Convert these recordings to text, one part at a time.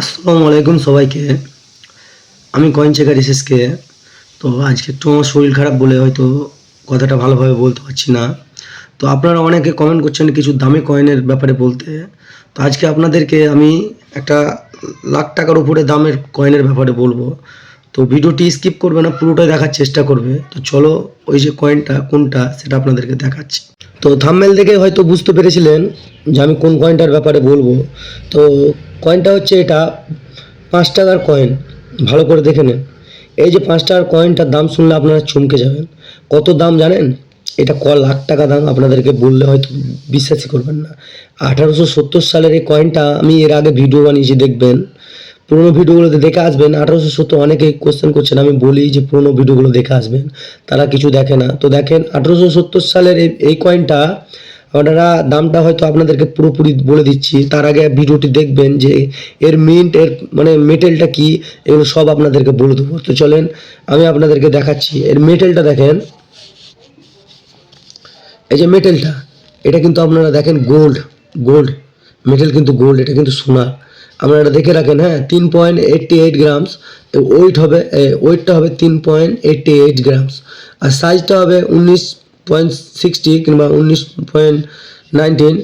আসসালামু আলাইকুম সবাইকে। আমি কয়েন চেকার এসএসকে। তো আজকে একটু আমার শরীর খারাপ বলে হয়তো কথাটা ভালোভাবে বলতে পারছি না। তো আপনারা অনেকে কমেন্ট করছেন কিছু দামি কয়েনের ব্যাপারে বলতে। তো আজকে আপনাদেরকে আমি একটা লাখ টাকার উপরে দামের কয়েনের ব্যাপারে বলব। তো ভিডিওটি স্কিপ করবে না, পুরোটাই দেখার চেষ্টা করবে। তো চলো ওই যে কয়েনটা কোনটা, সেটা আপনাদেরকে দেখাচ্ছি। তো থাম্বেল দেখে হয়তো বুঝতে পেরেছিলেন যে আমি কোন কয়েনটার ব্যাপারে বলব। তো কয়েনটা হচ্ছে এটা, পাঁচ টাকার কয়েন ভালো করে দেখে নেন। এই যে পাঁচ টাকার কয়েনটার দাম শুনলে আপনারা চমকে যাবেন। কত দাম জানেন? এটা ক লাখ টাকা দাম আপনাদেরকে বললে হয়তো বিশ্বাসই করবেন না। আঠারোশো সত্তর সালের এই কয়েনটা আমি এর আগে ভিডিও বানিয়েছি, দেখবেন? পুরোনো ভিডিওগুলোতে দেখে আসবেন। আঠারোশো সত্তর অনেকেই কোশ্চেন করছেন, আমি বলি যে পুরোনো ভিডিওগুলো দেখে আসবেন। তারা কিছু দেখে না। তো দেখেন, আঠারোশো সত্তর সালের এই কয়েনটা আপনারা দামটা হয়তো আপনাদেরকে পুরোপুরি বলে দিচ্ছি। তার আগে ভিডিওটি দেখবেন যে এর মিন্ট এর মানে মেটেলটা কি, এগুলো সব আপনাদেরকে বলে দেবো। তো চলেন, আমি আপনাদেরকে দেখাচ্ছি। এর মেটেলটা দেখেন। এই যে মেটেলটা এটা কিন্তু আপনারা দেখেন গোল্ড গোল্ড মেটেল কিন্তু গোল্ড এটা কিন্তু সোনা। আপনারা এটা দেখে রাখেন হ্যাঁ তিন point eighty eight grams weight হবে ওয়েটটা হবে তিন পয়েন্ট এইটটি এইট গ্রামস আর সাইজটা হবে উনিশ পয়েন্ট সিক্সটি কিংবা উনিশ পয়েন্ট নাইনটিন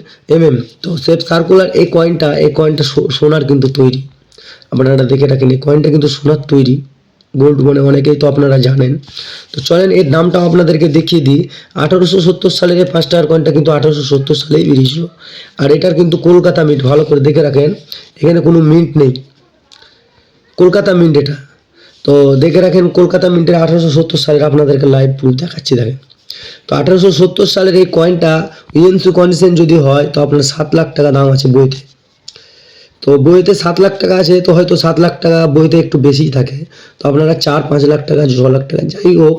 তো সেফ সার্কুলার এই কয়েনটা এই কয়েনটা সোনার কিন্তু তৈরি। আপনারা দেখে রাখেন এই কয়েনটা কিন্তু সোনার তৈরি। গোল্ড মানে অনেকেই তো আপনারা জানেন। তো চলেন এর দামটাও আপনাদেরকে দেখিয়ে দিই। আঠারোশো সত্তর সালের এই পাঁচ টাকার কয়েনটা কিন্তু আঠারোশো সত্তর সালেই বেরিয়েছিল। আর এটার কিন্তু কলকাতা মিন্ট ভালো করে দেখে রাখেন। এখানে কোনো মিন্ট নেই। কলকাতা মিন্ট এটা। তো দেখে রাখেন কলকাতা মিন্টের আঠারোশো সত্তর সালের আপনাদেরকে লাইভ প্রুফ দেখাচ্ছি, দেখেন। তো আঠারোশো সত্তর সালের এই কয়েনটা ইএনসি কন্ডিশন যদি হয়, তো আপনার সাত লাখ টাকা দাম আছে বইতে। তো বইতে সাত লাখ টাকা আছে, তো হয়তো সাত লাখ টাকা বইতে একটু বেশিই থাকে। তো আপনারা চার পাঁচ লাখ টাকা, ছ লাখ টাকা, যাই হোক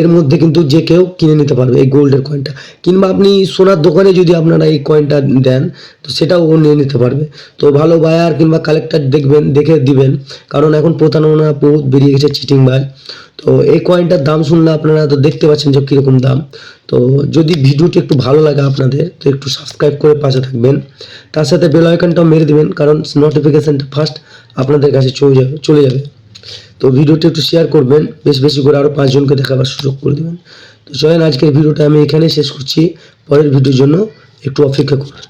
এর মধ্যে কিন্তু যে কেউ কিনে নিতে পারবে এই গোল্ডের কয়েনটা কিংবা আপনি সোনার দোকানে যদি আপনারা এই কয়েনটা দেন, তো সেটাও ও নিয়ে নিতে পারবে। তো ভালো বায়ার কিংবা কালেক্টর দেখবেন, দেখে দিবেন। কারণ এখন প্রতারণা বহুত বেরিয়ে গেছে চিটিং ভাই তো এই কয়েনটার দাম শুনলে আপনারা তো দেখতে পাচ্ছেন যে কীরকম দাম। তো যদি ভিডিওটি একটু ভালো লাগে আপনাদের, তো একটু সাবস্ক্রাইব করে পাশে থাকবেন। তার সাথে বেল আইকনটাও মেরে দেবেন, কারণ নোটিফিকেশানটা ফার্স্ট আপনাদের কাছে চলে যাবে চলে যাবে। তো ভিডিওটা একটু শেয়ার করবেন, বেশ বেশি করে আরও পাঁচজনকে দেখাবার সুযোগ করে দেবেন। তো চলেন, আজকের ভিডিওটা আমি এখানে শেষ করছি। পরের ভিডিওর জন্য একটু অপেক্ষা করুন।